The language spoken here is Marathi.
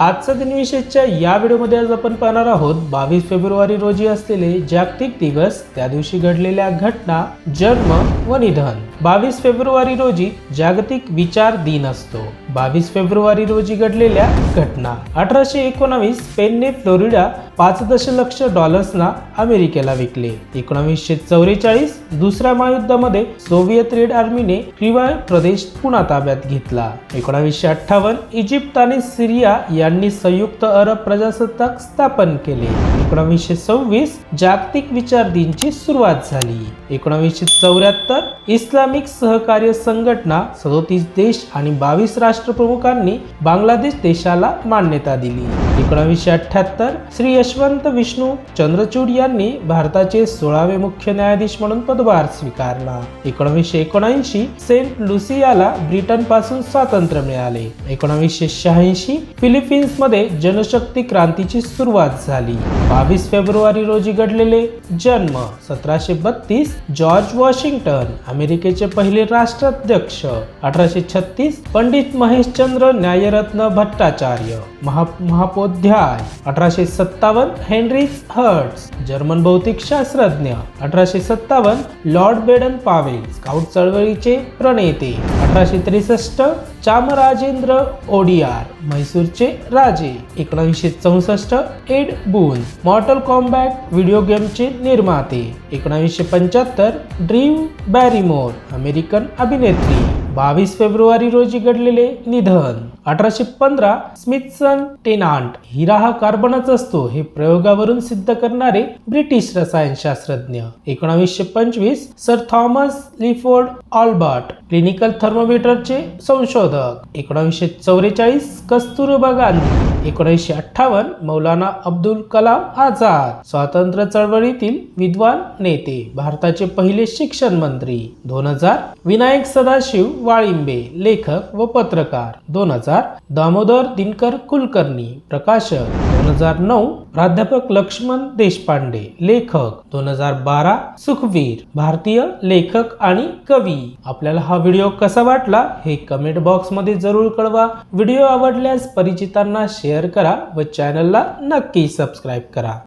आजचा दिनविशेषच्या या व्हिडिओमध्ये आज आपण पाहणार आहोत बावीस फेब्रुवारी रोजी असलेले जागतिक दिवस त्या दिवशी घडलेल्या घटना जन्म व निधन. बावीस फेब्रुवारी रोजी जागतिक विचार दिन असतो. बावीस फेब्रुवारी रोजी घडलेल्या घटना. अठराशे एकोणावीस स्पेनने फ्लोरिडा पाच दशलक्ष डॉलर्सना अमेरिकेला विकले. एकोणावीसशे चौवेचाळीस दुसऱ्या महायुद्धामध्ये सोव्हिएत रेड आर्मीने क्रिवाय प्रदेश पुन्हा ताब्यात घेतला. एकोणावीसशे अठ्ठावन्न इजिप्त आणि सिरिया या यांनी संयुक्त अरब प्रजासत्ताक स्थापन केले. एकोणावीसशे सव्वीस जागतिक विचार दिनची सुरुवात झाली. एकोणावीसशे चौऱ्याहत्तर इस्लामिक सहकार्य संघटना सदोतीस देश आणि बावीस राष्ट्रप्रमुखांनी बांगलादेश देशाला मान्यता दिली. एकोणावीसशे अठ्याहत्तर श्री यशवंत विष्णू चंद्रचूड यांनी भारताचे सोळावे मुख्य न्यायाधीश म्हणून पदभार स्वीकारला. एकोणावीसशे एकोणऐंशी सेंट लुसियाला ब्रिटनपासून स्वातंत्र्य मिळाले. एकोणावीसशे शहाऐंशी फिलिपिन्स फिलिपिन्समध्ये जनशक्ती क्रांतीची सुरुवात झाली. बावीस फेब्रुवारी रोजी घडलेले जन्म सतराशे बत्तीस जॉर्ज वॉशिंग्टन अमेरिकेचे पहिले राष्ट्राध्यक्ष. अठराशे छत्तीस पंडित महेशचंद्र न्यायरत्न भट्टाचार्य. महा महापोध्याय. अठराशे सत्तावन्न हेनरी हर्ट्स जर्मन भौतिकशास्त्रज्ञ अठराशे सत्तावन्न लॉर्ड बेडन पावेल स्काउट चळवळीचे प्रणेते. अठराशे त्रेसष्ट चामराजेंद्र ओडियार म्हैसूरचे राजे एकोणीसशे चौसष्ट एड बून मॉर्टल कॉम्बॅट व्हिडिओ गेमचे निर्माते एकोणीसशे पंच्याहत्तर ड्रीम बॅरीमोर अमेरिकन अभिनेत्री. बावीस फेब्रुवारी रोजी घडलेले निधन. अठराशे पंधरा स्मिथसन टेनांट हिरा हा कार्बनच असतो हे प्रयोगावरून सिद्ध करणारे ब्रिटिश रसायनशास्त्रज्ञ. एकोणावीसशे पंचवीस sir Thomas Clifford Allbutt clinical थर्मोमीटरचे संशोधक. एकोणावीसशे चौवेचाळीस कस्तुरबा गांधी. एकोणीसशे अठ्ठावन्न मौलाना अब्दुल कलाम आझाद. स्वातंत्र्य चळवळीतील विद्वान नेते भारताचे पहिले शिक्षण मंत्री. दोन हजार विनायक सदाशिव वाळिंबे लेखक व पत्रकार. दोन हजार दामोदर दिनकर कुलकर्णी प्रकाशक. दोन हजार नऊ प्राध्यापक लक्ष्मण देशपांडे लेखक. दोन हजार बारा सुखवीर भारतीय लेखक आणि कवी. आपल्याला हा व्हिडिओ कसा वाटला हे कमेंट बॉक्समध्ये जरूर कळवा. व्हिडिओ आवडल्यास परिचितांना शेअर करा व चॅनलला नक्की सबस्क्राईब करा.